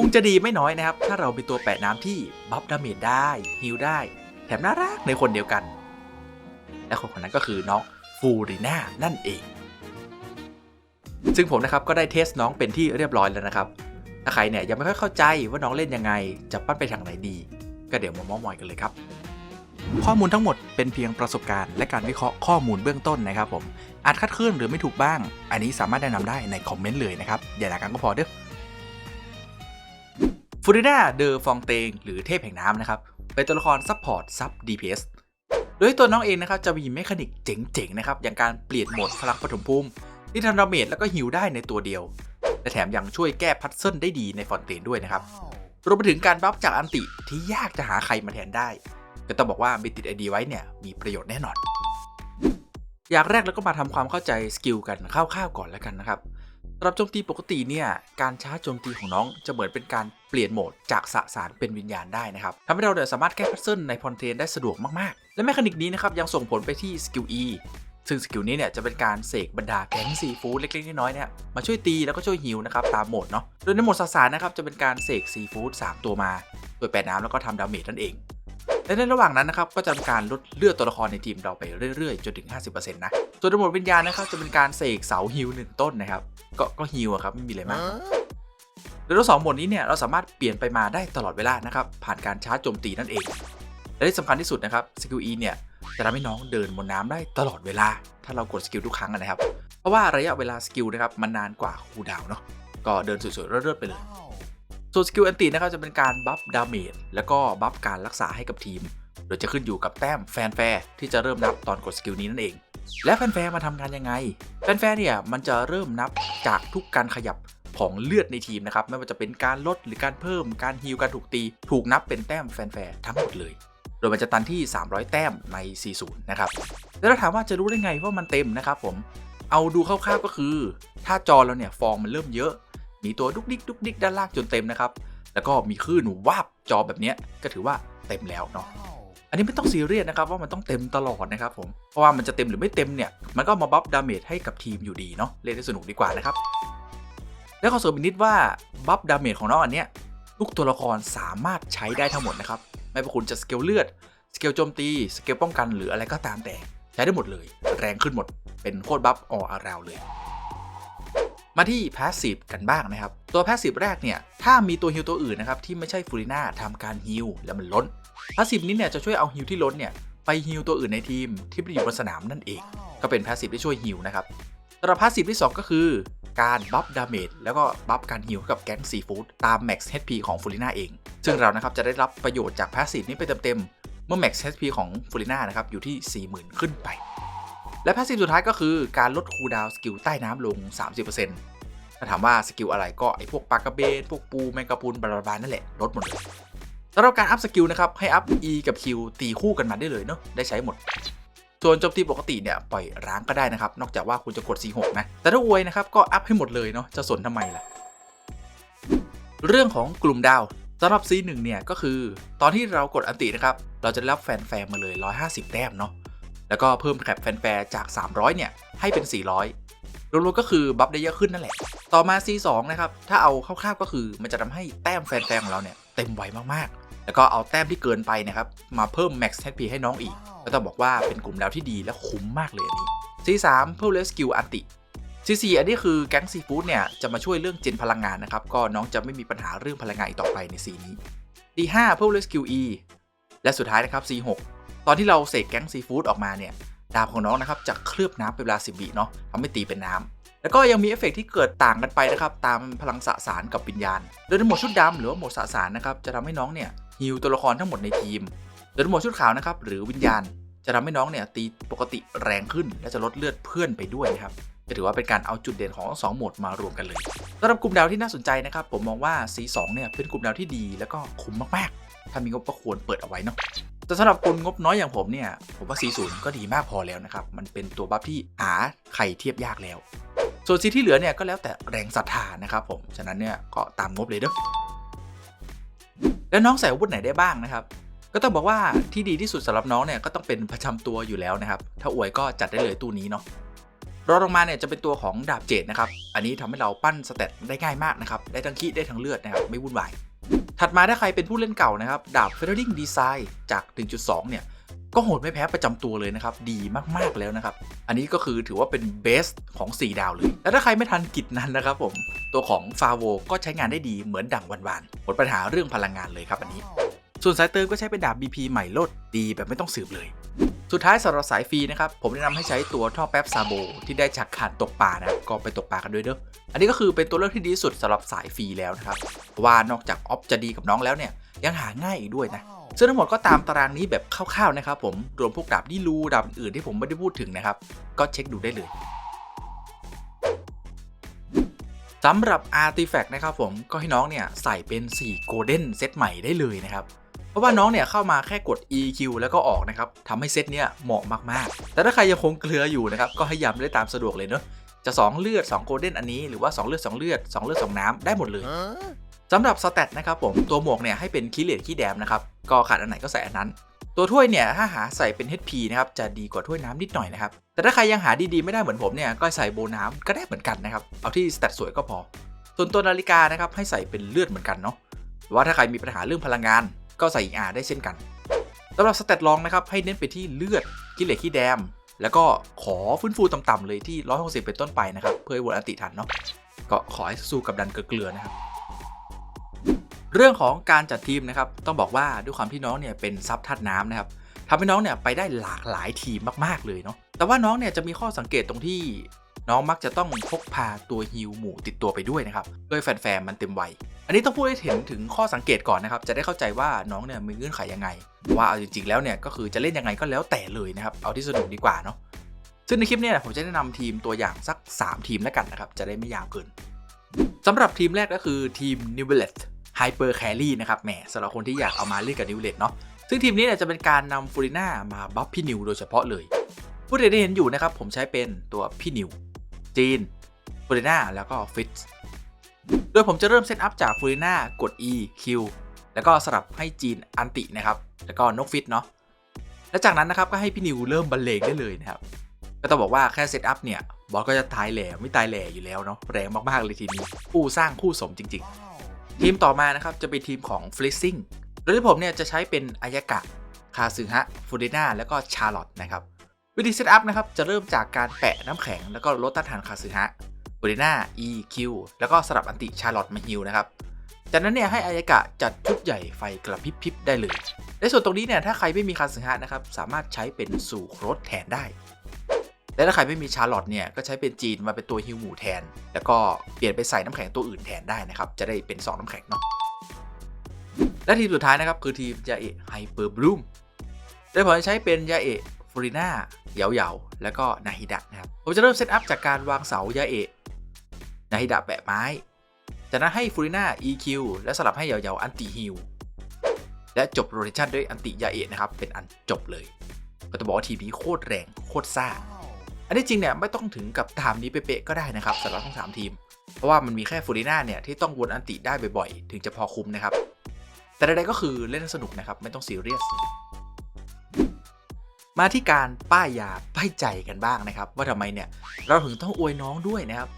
คงจะดีไม่น้อยนะครับ ถ้าเราเป็นตัวแปะน้ำที่บัฟดาเมจได้ฮิลได้ แถมน่ารักในคนเดียวกัน และคนคนนั้นก็คือน้องฟูริน่านั่นเอง ซึ่งผมนะครับก็ได้เทสน้องเป็นที่เรียบร้อยแล้วนะครับถ้าใครเนี่ยยังไม่ค่อยเข้าใจว่าน้องเล่นยังไงจะปั้นไปทางไหนดี ก็เดี๋ยวมามอมอยกันเลยครับข้อมูลทั้งหมดเป็นเพียงประสบการณ์และการวิเคราะห์ข้อมูลเบื้องต้นนะครับผมอาจคลาดเคลื่อนหรือไม่ถูกบ้าง อันนี้สามารถแนะนำได้ในคอมเมนต์เลยนะครับอย่าด่ากันก็พอเด้อ ฟูริน่าเดอฟองเตงหรือเทพแห่งน้ำนะครับ เป็นตัวละครซัพพอร์ตซับ DPS โดยตัวน้องเองนะครับจะมีเมคานิกเจ๋งๆนะครับอย่างการเปลี่ยนโหมดพลังปฐมภูมิที่ทำดาเมจแล้วก็ฮิลได้ในตัวเดียว และแถมยังช่วยแก้พัซเซิลได้ดีในฟอนเตนด้วยนะครับ รวมไปถึงการบัฟจากอันติที่ยากจะหาใครมาแทนได้ ก็ต้องบอกว่ามีติดไอดีไว้เนี่ยมีประโยชน์แน่นอน อย่างแรกเราก็มาทำความเข้าใจสกิลกันคร่าวๆก่อนแล้วกันนะครับ สำหรับโจมตีปกติเนี่ยการชาร์จโจมตีของน้องจะเหมือนเป็นการเปลี่ยนโหมดจากสสารเป็นวิญญาณได้นะครับทำให้เราเนี่ยสามารถแก้พัซเซิลในพอนเทนได้สะดวกมากๆ และแมคานิกนี้นะครับยังส่งผลไปที่สกิล E ซึ่งสกิลนี้เนี่ยจะเป็นการเสกบรรดาแก๊งซีฟู้ดเล็กๆน้อยๆเนี่ยมาช่วยตีแล้วก็ช่วยฮิวนะครับตามโหมดเนาะโดยในโหมดสสารนะครับจะเป็นการเสกซีฟู้ด3ตัวมาโดยแปะน้ำแล้วก็ทำดาเมจนั่นเอง และในระหว่างนั้นนะครับก็จะทำการลดเลือดตัวละครในทีมเราไปเรื่อยๆ จนถึง 50%นะส่วนในโหมดวิญญาณนะครับจะเป็นการเสกเสาฮิวหนึ่งต้นนะครับ ก็ก็ฮิวอะครับไม่มีอะไรมากโดยทั้งสองโหมดนี้เนี่ยเราสามารถเปลี่ยนไปมาได้ตลอดเวลานะครับ ผ่านการชาร์จโจมตีนั่นเอง และที่สำคัญที่สุดนะครับสกิล E เนี่ยจะทำให้น้องเดินบนน้ำได้ตลอดเวลา ถ้าเรากดสกิลทุกครั้งอะนะครับ เพราะว่าระยะเวลาสกิลนะครับมันนานกว่าคูลดาวน์เนาะก็เดินสวยๆเรื่อยๆไปเลย ส่วนสกิลอันตินะครับจะเป็นการบัฟดาเมจแล้วก็บัฟการรักษาให้กับทีม โดยจะขึ้นอยู่กับแต้มแฟนแฟร์ที่จะเริ่มนับตอนกดสกิลนี้นั่นเอง และแฟนแฟร์มาทำงานยังไง แฟนแฟร์เนี่ยมันจะเริ่มนับจากทุกการขยับของเลือดในทีมนะครับไม่ว่าจะเป็นการลดหรือการเพิ่มการฮิลการถูกตี ถูกนับเป็นแต้มแฟนแฟร์ทั้งหมดเลยโดยมันจะตันที่ 300 แต้มใน 40 นะครับ แล้วเราถามว่าจะรู้ได้ไงว่ามันเต็มนะครับผม เอาดูคร่าวๆก็คือ ถ้าจอเราเนี่ยฟองมันเริ่มเยอะ มีตัวดุกดิกดุกดิกด้านล่างจนเต็มนะครับ แล้วก็มีคลื่นวาบจอแบบนี้ก็ถือว่าเต็มแล้วเนาะอันนี้ไม่ต้องซีเรียสนะครับว่ามันต้องเต็มตลอดนะครับผมเพราะว่ามันจะเต็มหรือไม่เต็มเนี่ยมันก็มาบัฟดาเมจให้กับทีมอยู่ดีเนาะเล่นได้สนุกดีกว่านะครับแล้วขอเสริมอีกนิดว่าบัฟดาเมจของน้องอันเนี้ยทุกตัวละครสามารถใช้ได้ทั้งหมดนะครับไม่ว่าคุณจะสเกลเลือดสเกลโจมตีสเกลป้องกันหรืออะไรก็ตามแต่ ใช้ได้หมดเลย แรงขึ้นหมดเป็นโคตรบัฟอออาราเลย มาที่พาสซีฟกันบ้างนะครับ ตัวพาสซีฟแรกเนี่ย ถ้ามีตัวฮิลตัวอื่นนะครับ ที่ไม่ใช่ฟูริน่าทำการฮิลแล้วมันล้นพาสซีฟนี้เนี่ยจะช่วยเอาฮิลที่ล้นเนี่ยไปฮิลตัวอื่นในทีมที่ไม่อยู่บนสนามนั่นเอง ก็เป็นพาสซีฟที่ช่วยฮิลนะครับสำหรับพาสซีฟที่ 2 ก็คือ การบัฟดาเมจแล้วก็บัฟการฮิลกับแก๊งซีฟู้ดตาม Max HP ของฟูริน่าเอง ซึ่งเรานะครับจะได้รับประโยชน์จากพาสซีฟนี้ไปเต็มๆเมื่อ Max HP ของฟูริน่านะครับอยู่ที่ 40,000 ขึ้นไป และพาสซีฟสุดท้ายก็คือการลดคูดาวสกิลใต้น้ำลง 30%ถ้าถามว่าสกิลอะไรก็ไอพวกปากระเบนพวกปูแมงกะพรุนบลาบานั่นแหละลดหมดเลยสำหรับการอัพสกิลนะครับ ให้อัพ E กับ Q ตีคู่กันมาได้เลยเนาะได้ใช้หมด ส่วนโจมตีปกติเนี่ยปล่อยร้างก็ได้นะครับ นอกจากว่าคุณจะกด C6 นะ แต่ถ้าอวยนะครับก็อัพให้หมดเลยเนาะจะสนทำไมล่ะ เรื่องของกลุ่มดาวสำหรับ C1 เนี่ยก็คือ ตอนที่เรากดอันตินะครับ เราจะรับแฟนแฟมาเลย 150 แต้มเนาะ แล้วก็เพิ่มแคปแฟนแฟร์จาก 300 เนี่ย ให้เป็น 400 รวมๆก็คือบัฟได้เยอะขึ้นนั่นแหละ ต่อมา C2 นะครับ ถ้าเอาคร่าวๆก็คือมันจะทำให้แต้มแฟนๆของเราเนี่ยเต็มไวมากๆ แล้วก็เอาแต้มที่เกินไปนะครับมาเพิ่ม Max HP ให้น้องอีก ก็ต้องบอกว่าเป็นกลุ่มดาวที่ดีและคุ้มมากเลยอันนี้ C3 เพิ่มเลสกิลอันติ C4 อันนี้คือแก๊งซีฟู้ดเนี่ยจะมาช่วยเรื่องเจนพลังงานนะครับก็น้องจะไม่มีปัญหาเรื่องพลังงานอีกต่อไปใน C นี้ C5 เพิ่มเลสกิล E และสุดท้ายนะครับ C6 ตอนที่เราเสกแก๊งซีฟู้ดออกมาเนี่ยดาบของน้องนะครับจะเคลือบน้ำเป็นเวลา10วิเนาะทำให้ตีเป็นน้ำแล้วก็ยังมีเอฟเฟกต์ที่เกิดต่างกันไปนะครับตามพลังสสารกับวิญญาณ โดยในหมดชุดดำหรือว่าหมดสสารนะครับจะทำให้น้องเนี่ยฮิวตัวละครทั้งหมดในทีม โดยในหมดชุดขาวนะครับหรือวิญญาณ จะทำให้น้องเนี่ยตีปกติแรงขึ้น และจะลดเลือดเพื่อนไปด้วยนะครับจะถือว่าเป็นการเอาจุดเด่นของทั้งสองโหมดมารวมกันเลยสำหรับกลุ่มดาวที่น่าสนใจนะครับผมมองว่า C2 เนี่ยเป็นกลุ่มดาวที่ดี แล้วก็คุ้มมากๆ ถ้ามีงบก็ควรเปิดเอาไว้เนาะ แต่สำหรับคนงบน้อยอย่างผมเนี่ย ผมว่า C0 ก็ดีมากพอแล้วนะครับ มันเป็นตัวบัฟที่หาใครเทียบยากแล้ว ส่วนซีที่เหลือเนี่ยก็แล้วแต่แรงศรัทธานะครับผม ฉะนั้นเนี่ยก็ตามงบเลยเด้อ แล้วน้องใส่อาวุธไหนได้บ้างนะครับ ก็ต้องบอกว่าที่ดีที่สุดสำหรับน้องเนี่ยก็ต้องเป็นประจำตัวอยู่แล้วนะครับ ถ้าอวยก็จัดได้เลยตู้นี้เนาะรอลงมาเนี่ยจะเป็นตัวของดาบเจดนะครับ อันนี้ทำให้เราปั้นสเตตได้ง่ายมากนะครับ ได้ทั้งคีได้ทั้งเลือดนะครับ ไม่วุ่นวาย ถัดมาถ้าใครเป็นผู้เล่นเก่านะครับ ดาบ f e a t h e r i n g Design จาก 1.2 เนี่ย ก็โหดไม่แพ้ประจำตัวเลยนะครับ ดีมากๆแล้วนะครับ อันนี้ก็คือถือว่าเป็นเบสของ 4 ดาวเลย แล้วถ้าใครไม่ทันกิจนั้นนะครับผม ตัวของฟาโวก็ใช้งานได้ดีเหมือนดั่งวันวานหมดปัญหาเรื่องพลังงานเลยครับอันนี้ ส่วนสายเติมก็ใช้เป็นดาบ BP ใหม่ลดดีแบบไม่ต้องสืบเลยสุดท้ายสำหรับสายฟรีนะครับ ผมแนะนำให้ใช้ตัวท่อแป๊บซาโบ ที่ได้จากขาดตกปลานะก็ไปตกปลากันด้วยเด้ออันนี้ก็คือเป็นตัวเลือกที่ดีที่สุดสำหรับสายฟรีแล้วนะครับ ว่านอกจากออฟจะดีกับน้องแล้วเนี่ยยังหาง่ายอีกด้วยนะซึ่งทั้งหมดก็ตามตารางนี้แบบคร่าวๆนะครับผมรวมพวกดาบดิลูดาบอื่นที่ผมไม่ได้พูดถึงนะครับก็เช็คดูได้เลยสำหรับ Artifact นะครับผมก็ให้น้องเนี่ยใส่เป็น4 Golden เซตใหม่ได้เลยนะครับเพราะว่าน้องเนี่ยเข้ามาแค่กด EQ แล้วก็ออกนะครับทำให้เซตเนี่ยเหมาะมากๆ แต่ถ้าใครยังคงเกลืออยู่นะครับก็ให้ย้ำได้ตามสะดวกเลยเนาะจะ 2 เลือด2 Golden อันนี้หรือว่า 2 เลือด 2 เลือด 2 เลือด 2 น้ำได้หมดเลย สำหรับสเตตนะครับผมตัวหมวกเนี่ยให้เป็นคีเลตคีแดมนะครับก็ขาดอันไหนก็ใส่อันนั้น ตัวถ้วยเนี่ยถ้าหาใส่เป็น HP นะครับจะดีกว่าถ้วยน้ำนิดหน่อยนะครับแต่ถ้าใครยังหาดีๆไม่ได้เหมือนผมเนี่ยก็ใส่โบน้ำก็ได้เหมือนกันนะครับเอาที่สเตตสวยก็พอ ส่วนตัวนาฬิกานะครับให้ใส่เป็นเลือดเหมือนกันเนาะว่าถ้าใครมีปัญหาเรื่องพลังงาน ก็ใส่อีอาได้เช่นกันสำหรับสเตตลองนะครับให้เน้นไปที่เลือดกิเลสขี้แดม แล้วก็ขอฟื้นฟูต่ำๆเลยที่ 160 เป็นต้นไปนะครับ เพื่อให้วนอันติทันเนาะก็ขอให้สู้กับดันเกลือนะครับ เรื่องของการจัดทีมนะครับต้องบอกว่าด้วยความที่น้องเนี่ยเป็นซับธาตุน้ำนะครับทำให้น้องเนี่ยไปได้หลากหลายทีมมากๆเลยเนาะแต่ว่าน้องเนี่ยจะมีข้อสังเกตตรงที่น้องมักจะต้องพกพาตัวฮิวหมู่ติดตัวไปด้วยนะครับโดยแฟนๆมันเต็มวัย อันนี้ต้องพูดให้เห็นถึงข้อสังเกตก่อนนะครับ จะได้เข้าใจว่าน้องเนี่ยมีเงื่อนไขยังไง ว่าเอาจริงๆแล้วเนี่ยก็คือจะเล่นยังไงก็แล้วแต่เลยนะครับ เอาที่สนุกดีกว่าเนาะ ซึ่งในคลิปเนี่ยผมจะแนะนำทีมตัวอย่างสัก 3 ทีมแล้วกันนะครับ จะได้ไม่ยาวเกินสำหรับทีมแรกก็คือทีม n e l e t Hyper Carry นะครับแหมสำหรับคนที่อยากเอามาเล่นกับ n e w l e t เนาะซึ่งทีมนี้เนี่ยจะเป็นการนำฟูริน่ามาบัฟพี่นิวโดยเฉพาะเลยผู้ใดได้เห็นอยู่นะครับผมใช้เป็นตัวพี่นิว จีนฟูริน่าแล้วก็ฟิตโดยผมจะเริ่มเซตอัพจากฟูริน่ากด E Q แล้วก็สลับให้จีนอันตินะครับแล้วก็นกฟิตเนาะและจากนั้นนะครับก็ให้พี่นิวเริ่มบรรเลงได้เลยนะครับก็ต้องบอกว่าแค่เซตอัพเนี่ยบอสก็จะตายแหล่ไม่ตายแหล่อยู่แล้วเนาะแรงมากๆเลยทีนี้คู่สร้างคู่สมจริง ๆ ทีมต่อมานะครับจะเป็นทีมของ f l i s i n g โดยที่ผมเนี่ยจะใช้เป็นอายากะ คาซึฮะฟูริน่าแล้วก็ชาร์ลอตนะครับวิธีเซตอัพนะครับจะเริ่มจากการแปะน้ำแข็งแล้วก็ลดต้านทานคาซึฮะบูริน่า EQ แล้วก็สลับอันติชาร์ลอตมาฮิลนะครับจากนั้นเนี่ยให้อายากะจัดชุดใหญ่ไฟกระพริบพริบได้เลย ในส่วนตรงนี้เนี่ยถ้าใครไม่มีคาซึฮะนะครับสามารถใช้เป็นสู่โครสแทนได้ และถ้าใครไม่มีชาร์ลอตเนี่ยก็ใช้เป็นจีนมาเป็นตัวฮิวหมูแทน แล้วก็เปลี่ยนไปใส่น้ำแข็งตัวอื่นแทนได้นะครับ จะได้เป็น 2 น้ำแข็งเนาะและทีมสุดท้ายนะครับคือทีมยาเอะไฮเปอร์บลูมโดยผมจะใช้เป็นยาเอะฟูริน่าเหยาเหยาแล้วก็นาฮิดะนะครับผมจะเริ่มเซตอัพจากการวางเสายาเอะนาฮิดะแปะไม้จากนั้นให้ฟูริน่า EQ และสลับให้เหยาเหยาอันติฮิลและจบโรเทชันด้วยอันติยาเอะนะครับเป็นอันจบเลย ก็จะบอกว่าทีมนี้โคตรแรงโคตรซ่า อันที่จริงเนี่ยไม่ต้องถึงกับตามนี้เป๊ะๆก็ได้นะครับสำหรับทั้งสามทีม เพราะว่ามันมีแค่ฟูริน่าเนี่ยที่ต้องวนอันติได้บ่อยๆ ถึงจะพอคุ้มนะครับ แต่ใดๆก็คือเล่นสนุกนะครับไม่ต้องซีเรียส มาที่การป้ายยาป้ายใจกันบ้างนะครับ ว่าทำไมเนี่ยเราถึงต้องอวยน้องด้วยนะครับ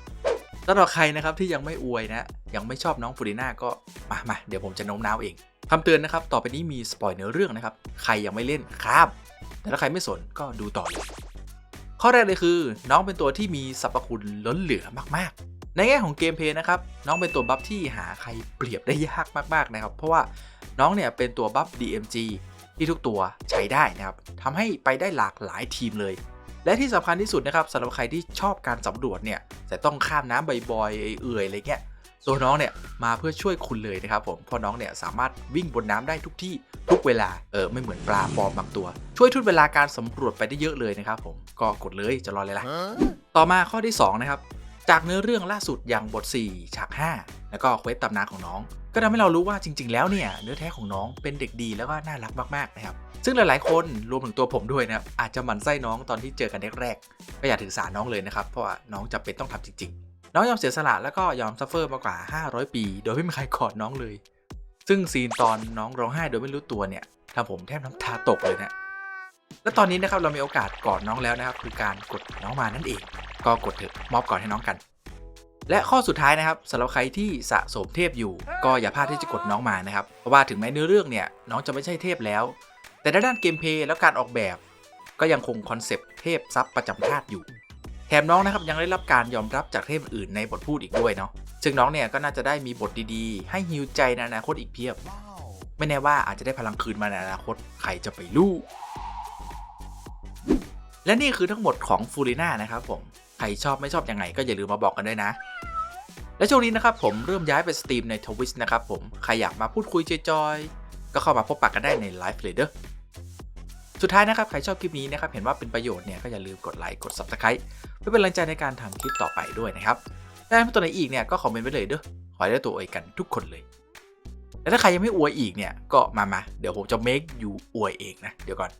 สำหรับใครนะครับที่ยังไม่อวยนะยังไม่ชอบน้องฟูริน่าก็มามาเดี๋ยวผมจะโน้มน้าวเองคำเตือนนะครับ ต่อไปนี้มีสปอยเนื้อเรื่องนะครับ ใครยังไม่เล่นครับ แต่ถ้าใครไม่สนก็ดูต่อเลย ข้อแรกเลยคือ น้องเป็นตัวที่มีสรรพคุณล้นเหลือมากๆ ในแง่ของเกมเพย์นะครับน้องเป็นตัวบัฟที่หาใครเปรียบได้ยากมากๆนะครับเพราะว่าน้องเนี่ยเป็นตัวบัฟ DMG ที่ทุกตัวใช้ได้นะครับทำให้ไปได้หลากหลายทีมเลย และที่สำคัญที่สุดนะครับสำหรับใครที่ชอบการสำรวจเนี่ยแต่ต้องข้ามน้ำบ่อยๆเอื่อยอะไรเงี้ยตัวน้องเนี่ยมาเพื่อช่วยคุณเลยนะครับผมเพราะน้องเนี่ยสามารถวิ่งบนน้ำได้ทุกที่ ทุกเวลา เออไม่เหมือนปลาปลอมบางตัว ช่วยทุนเวลาการสำรวจไปได้เยอะเลยนะครับผมก็กดเลยจะรอเลยล่ะต่อมาข้อที่ 2 นะครับ จากเนื้อเรื่องล่าสุดอย่างบท 4 ฉาก 5 แล้วก็เควสตำนานของน้อง ก็ทำให้เรารู้ว่าจริง ๆ แล้วเนี่ยเนื้อแท้ของน้องเป็นเด็กดีแล้วก็น่ารักมากๆนะครับซึ่งหลายๆ คนรวมถึงตัวผมด้วยนะครับอาจจะหมั่นไส้น้องตอนที่เจอกันแรกๆก็อย่าถือสาน้องเลยนะครับเพราะว่าน้องจำเป็นต้องทำจริง ๆ น้องยอมเสียสละแล้วก็ยอมซัฟเฟอร์มากว่า 500 ปี โดยไม่มีใครกอดน้องเลย ซึ่งซีนตอนน้องร้องไห้โดยไม่รู้ตัวเนี่ยทำผมแทบน้ำตาตกเลยนะและตอนนี้นะครับเรามีโอกาสกอดน้องแล้วนะครับคือการกดน้องมานั่นเอง ก็กดเถอะมอบกอนให้น้องกัน และข้อสุดท้ายนะครับสำหรับใครที่สะสมเทพอยู่ ก็อย่าพลาดที่จะกดน้องมานะครับเพราะว่าถึงแม้เนื้อเรื่องเนี่ยน้องจะไม่ใช่เทพแล้ว แต่ด้านเกมเพลย์แล้วการออกแบบ ก็ยังคงคอนเซปต์เทพซับประจำธาตุอยู่ แถมน้องนะครับยังได้รับการยอมรับจากเทพอื่นในบทพูดอีกด้วยเนาะซึ่งน้องเนี่ยก็น่าจะได้มีบทดีๆ ให้ฮิวใจในอนาคตอีกเพียบ ไม่แน่ว่าอาจจะได้พลังคืนมาในอนาคตใครจะไปรู้และนี่คือทั้งหมดของฟูริน่านะครับผม ใครชอบไม่ชอบยังไงก็อย่าลืมมาบอกกันด้วยนะ และช่วงนี้นะครับผมเริ่มย้ายไปสตรีมในทวิสนะครับผม ใครอยากมาพูดคุยจอยๆ ก็เข้ามาพบปะกันได้ในไลฟ์เลยเด้อ สุดท้ายนะครับ ใครชอบคลิปนี้นะครับ เห็นว่าเป็นประโยชน์เนี่ยก็อย่าลืมกดไลค์กด Subscribe เพื่อเป็นแรงใจในการทำคลิปต่อไปด้วยนะครับและถ้าตัวไหนอีกเนี่ยก็คอมเมนต์ไว้เลยเด้อขอให้ได้ตัวอวยกันทุกคนเลยและถ้าใครยังไม่อวยอีกเนี่ยก็มามาเดี๋ยวผมจะ make you อวยเองนะเดี๋ยวก่อน